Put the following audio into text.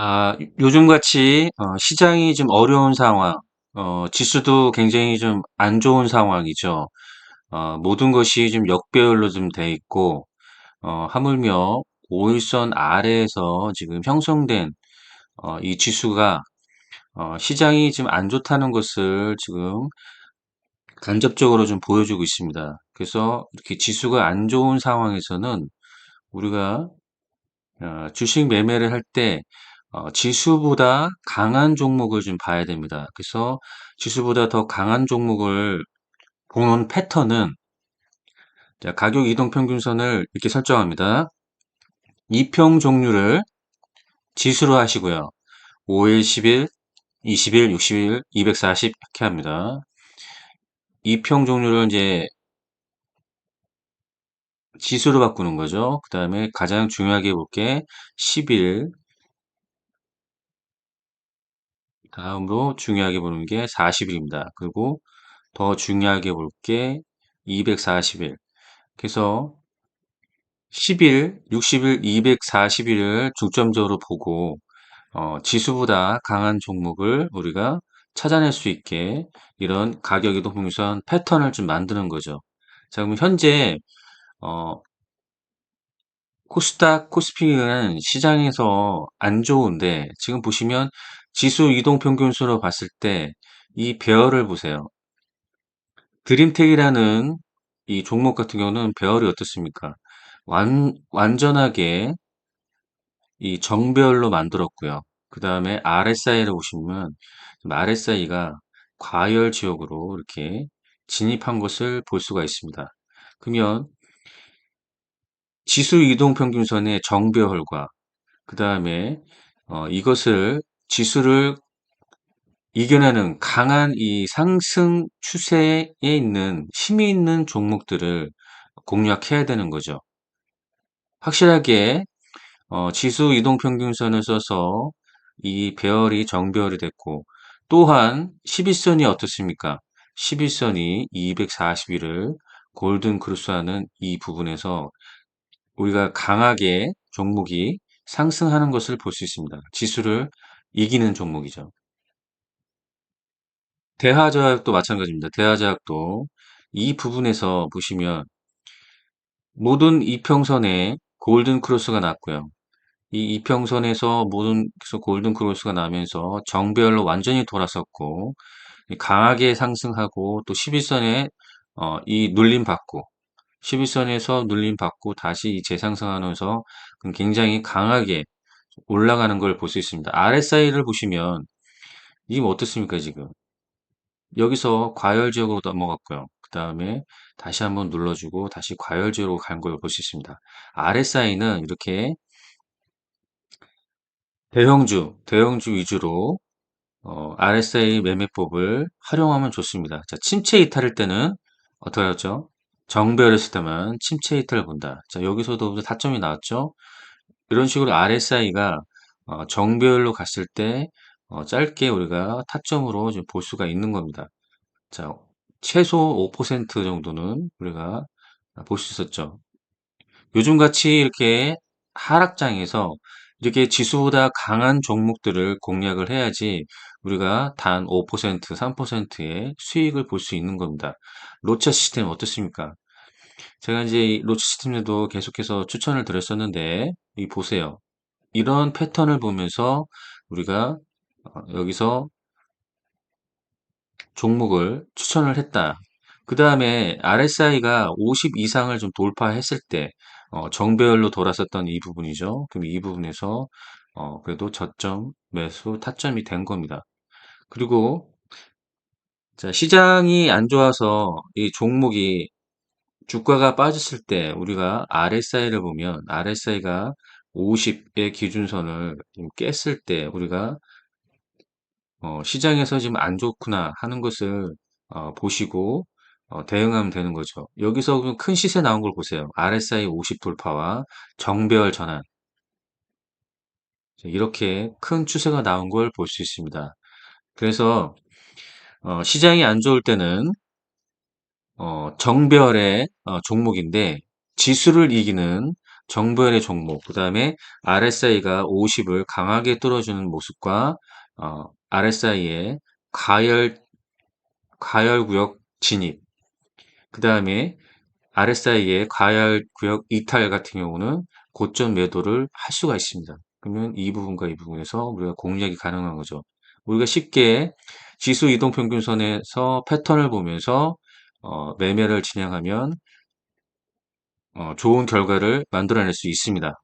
아, 요즘같이 어, 시장이 좀 어려운 상황, 어, 지수도 굉장히 좀 안 좋은 상황이죠. 어, 모든 것이 좀 역배열로 좀 돼 있고, 어, 하물며 5일선 아래에서 지금 형성된 어, 이 지수가 어, 시장이 지금 안 좋다는 것을 지금 간접적으로 좀 보여주고 있습니다. 그래서 이렇게 지수가 안 좋은 상황에서는 우리가 어, 주식 매매를 할 때, 어, 지수보다 강한 종목을 좀 봐야 됩니다. 그래서 지수보다 더 강한 종목을 보는 패턴은, 자, 가격 이동 평균선을 이렇게 설정합니다. 이평 종류를 지수로 하시고요. 5일, 10일, 20일, 60일, 240 이렇게 합니다. 이평 종류를 이제 지수로 바꾸는 거죠. 그 다음에 가장 중요하게 볼 게 10일, 다음으로 중요하게 보는 게 40일입니다. 그리고 더 중요하게 볼 게 240일. 그래서 10일, 60일, 240일을 중점적으로 보고 어, 지수보다 강한 종목을 우리가 찾아낼 수 있게 이런 가격 이동 평균선 패턴을 좀 만드는 거죠. 자, 그럼 현재 어, 코스닥, 코스피는 시장에서 안 좋은데 지금 보시면 지수 이동 평균수로 봤을 때 이 배열을 보세요. 드림텍이라는 이 종목 같은 경우는 배열이 어떻습니까? 완, 완전하게 이 정배열로 만들었고요. 그 다음에 RSI를 보시면 RSI가 과열 지역으로 이렇게 진입한 것을 볼 수가 있습니다. 그러면 지수 이동 평균선의 정배열과 그 다음에 어, 이것을 지수를 이겨내는 강한 이 상승 추세에 있는 힘이 있는 종목들을 공략해야 되는 거죠. 확실하게 어, 지수 이동평균선을 써서 이 배열이 정배열이 됐고 또한 11선이 어떻습니까? 11선이 241을 골든 크루스하는 이 부분에서 우리가 강하게 종목이 상승하는 것을 볼 수 있습니다. 지수를 이기는 종목이죠. 대하제약도 마찬가지입니다. 대하제약도 이 부분에서 보시면 모든 이평선에 골든 크로스가 났고요. 이 이평선에서 모든 골든 크로스가 나면서 정배열로 완전히 돌아섰고 강하게 상승하고 또 11선에 어, 이 눌림 받고 11선에서 눌림 받고 다시 재상승하면서 굉장히 강하게 올라가는 걸 볼 수 있습니다. RSI를 보시면 지금 어떻습니까 지금 여기서 과열 지역으로 넘어갔고요. 그 다음에 다시 한번 눌러주고 다시 과열 지역으로 간 걸 볼 수 있습니다. RSI는 이렇게 대형주, 대형주 위주로 어, RSI 매매법을 활용하면 좋습니다. 자, 침체 이탈일 때는 어떻게 하죠? 정배열했을 때만 침체 이탈을 본다. 자, 여기서도 타점이 나왔죠? 이런 식으로 RSI가 어, 정배열로 갔을 때 어, 짧게 우리가 타점으로 볼 수가 있는 겁니다. 자, 최소 5% 정도는 우리가 볼 수 있었죠. 요즘같이 이렇게 하락장에서 이렇게 지수보다 강한 종목들을 공략을 해야지 우리가 단 5%, 3%의 수익을 볼 수 있는 겁니다. 로차 시스템 어떻습니까? 제가 이제 로차 시스템에도 계속해서 추천을 드렸었는데, 이 보세요. 이런 패턴을 보면서 우리가 어, 여기서 종목을 추천을 했다. 그 다음에 RSI가 50 이상을 좀 돌파했을 때 어, 정배열로 돌았었던 이 부분이죠. 그럼 이 부분에서 어, 그래도 저점 매수 타점이 된 겁니다. 그리고 자, 시장이 안 좋아서 이 종목이 주가가 빠졌을 때 우리가 RSI를 보면 RSI가 50의 기준선을 깼을 때 우리가 어, 시장에서 지금 안 좋구나 하는 것을 어, 보시고 어, 대응하면 되는 거죠. 여기서 큰 시세 나온 걸 보세요. RSI 50 돌파와 정배열 전환. 이렇게 큰 추세가 나온 걸 볼 수 있습니다. 그래서 어, 시장이 안 좋을 때는 어, 정배열의 어, 종목인데 지수를 이기는 정보연의 종목, 그 다음에 RSI가 50을 강하게 뚫어주는 모습과 어, RSI의 가열 가열 구역 진입, 그 다음에 RSI의 가열구역 이탈 같은 경우는 고점 매도를 할 수가 있습니다. 그러면 이 부분과 이 부분에서 우리가 공략이 가능한 거죠. 우리가 쉽게 지수 이동 평균선에서 패턴을 보면서 어, 매매를 진행하면 어, 좋은 결과를 만들어낼 수 있습니다.